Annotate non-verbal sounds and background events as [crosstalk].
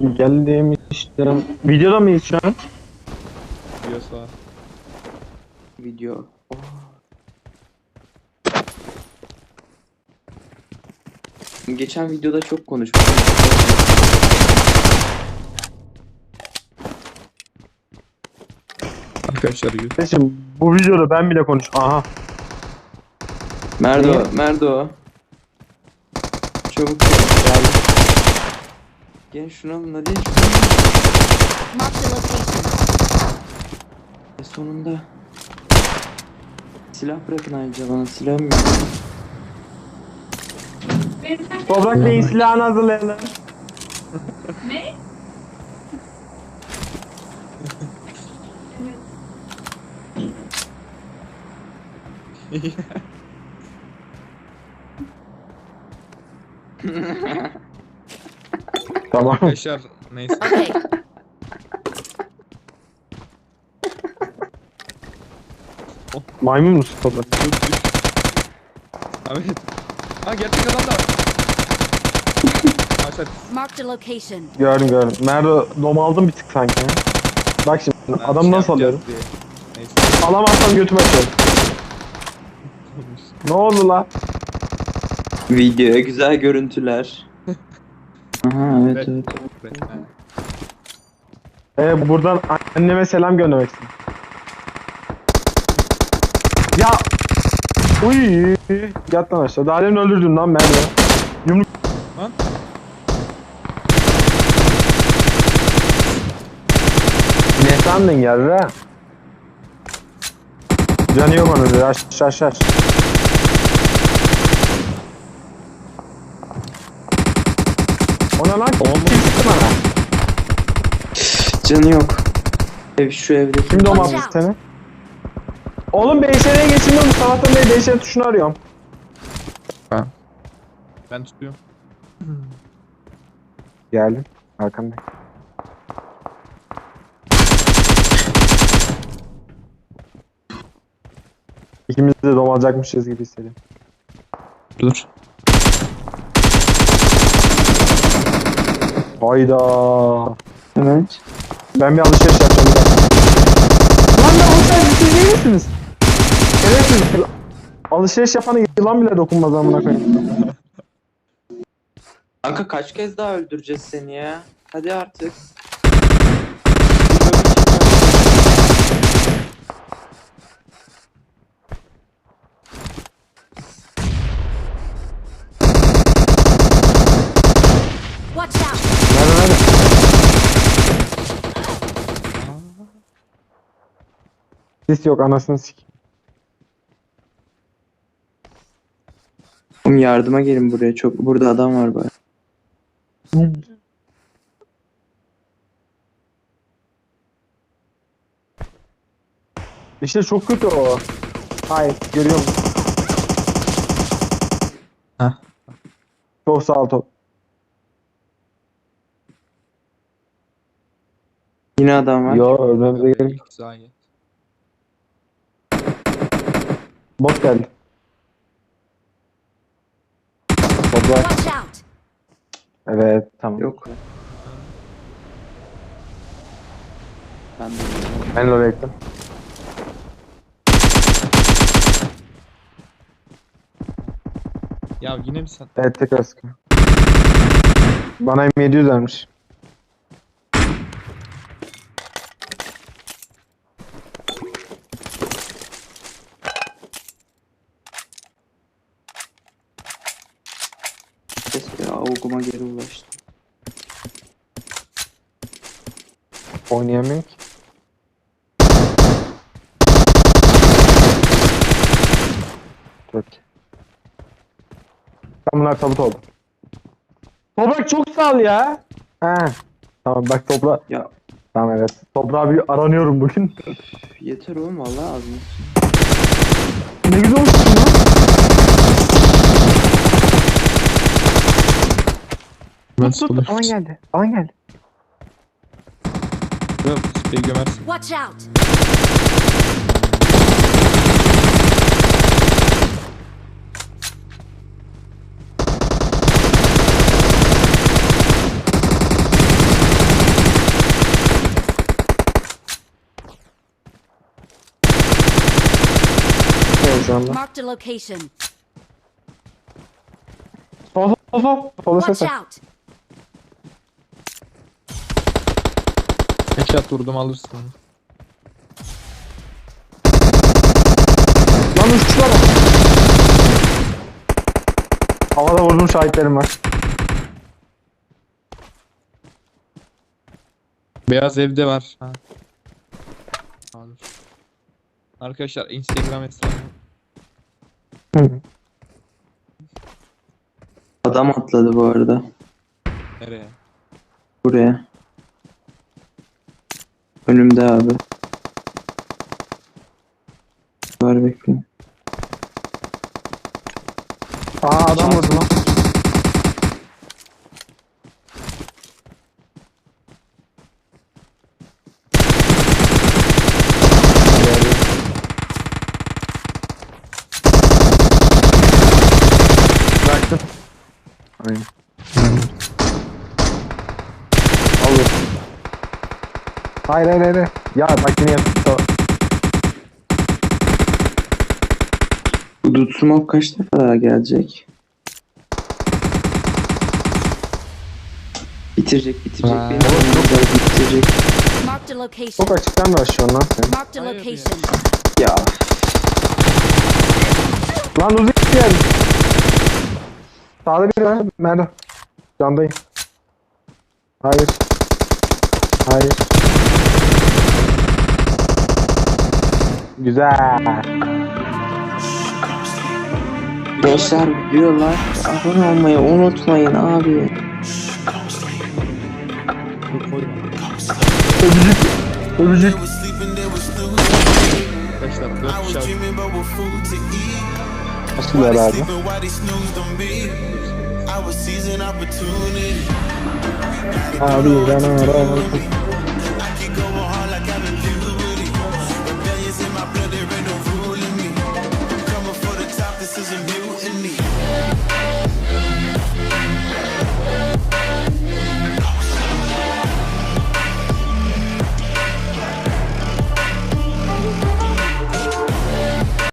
Geldim işte. Videoda mıyız şu an? Diyorsa. Video. Oh. Geçen videoda çok konuşmuştum. Arkadaşlar. Kardeşim bu videoda ben bile konuş. Aha. Merdo? Merdo. Çabuk gel. Gel şunu alın hadi. Şunu alın. Marked a location. E sonunda. Silah bırakın ayrıca bana silahım yok. Toprak Bey'in silahını hazırlayalım. [laughs] [laughs] [laughs] Tamam. Arkadaşlar neyse. Okay. Maymun musun Toprak? Ahmet. Ha gerçek adam da. Arkadaşlar Marked a location. Gördüm gördüm. Merdo dom aldım bir tık sanki. Bak şimdi ben adamı şey nasıl alıyorum? yapacağız diye. Neyse. Alamazsam götüme açıyorum. Ne oldu la? Videoya güzel görüntüler. Aha evet Evet. Ee, buradan anneme selam göndermek istedim. Ya! Uy! Yat lan aşağı. Daha demin öldürdün lan ben ya. Yumruk. Lan. Ne sandın yarra? Canı yok onun. dedi. Aş O ne lan? Bana? Canı yok. Ev şu evde. Kim Watch domaldı out. seni? Oğlum BSR'ye geçin oğlum. Sabahtan beri BSR tuşunu arıyorum. Ben tutuyorum. Geldim. Arkanda. İkimiz de domalacakmışız gibi hissediyorum. Dur. Hayda. Evet. Ben bir alışveriş yapacağım. bir dakika. Lan da bu sen siz değil misiniz? Evet Alışveriş yapanı yılan bile dokunmaz amına koyayım. Kanka kaç kez daha öldüreceğiz seni ya? Hadi artık. Watch out. Nerede nerede? Sis yok anasını sik. Oğlum yardıma gelin buraya. Çok burada adam var bari. İşte çok kötü o. Hayır görüyor musun? Heh. Çok sağ ol top. Yine adam var. Yo ölmemize gerek yok. Güzel. Bot geldi. Watch out. Evet tamam. Yok. Ben de Ben de oraya gittim. Ya yine mi sen? Evet tekrar sıkıyor. Bana M700 vermiş. Avukuma geri ulaştı. Oynayamıyor ki. Çok iyi. Ben bunlar tabut oldu. Toprak çok sağ ol ya. He. Tamam bak topla. Ya Tamam evet. Toprağa bir aranıyorum bugün. yeter oğlum vallahi ağzını. ne güzel olmuşsun lan. Ben Tut tut alan geldi. Alan geldi. Yok spreyi gömersin. Watch out! Şu anda. Marked a location. Sol sol sol. Solda ses Watch var. out! Headshot vurdum alırsın. Lan uçuşlar var. Havada vurdum şahitlerim var. Beyaz evde var. Ha. Alır. Arkadaşlar Instagram hesabı. Adam atladı bu arada. Nereye? Buraya. Önümde abi. Var bekleyin. Aa adam vurdu lan. Bıraktım. Aynen. Alır. Hayır hayır hayır. Ya yaptı. Bu Dut Smoke kaç defa daha gelecek? Bitirecek bitirecek. Aa. Benim önümde bitirecek. Marked a location. Çok açıktan da aşıyor lan sen. Marked a Hayır ya. location. Ya Lan Uzi geldi. Sağda biri var. Merdo. Candayım. Hayır. Hayır. Güzel. gençler videolar abone olmayı unutmayın abi. Dur koyma. Öpücük. Öpücük. Arkadaşlar 4 kişi aldı. Nasıl yer abi? Abi ben ara.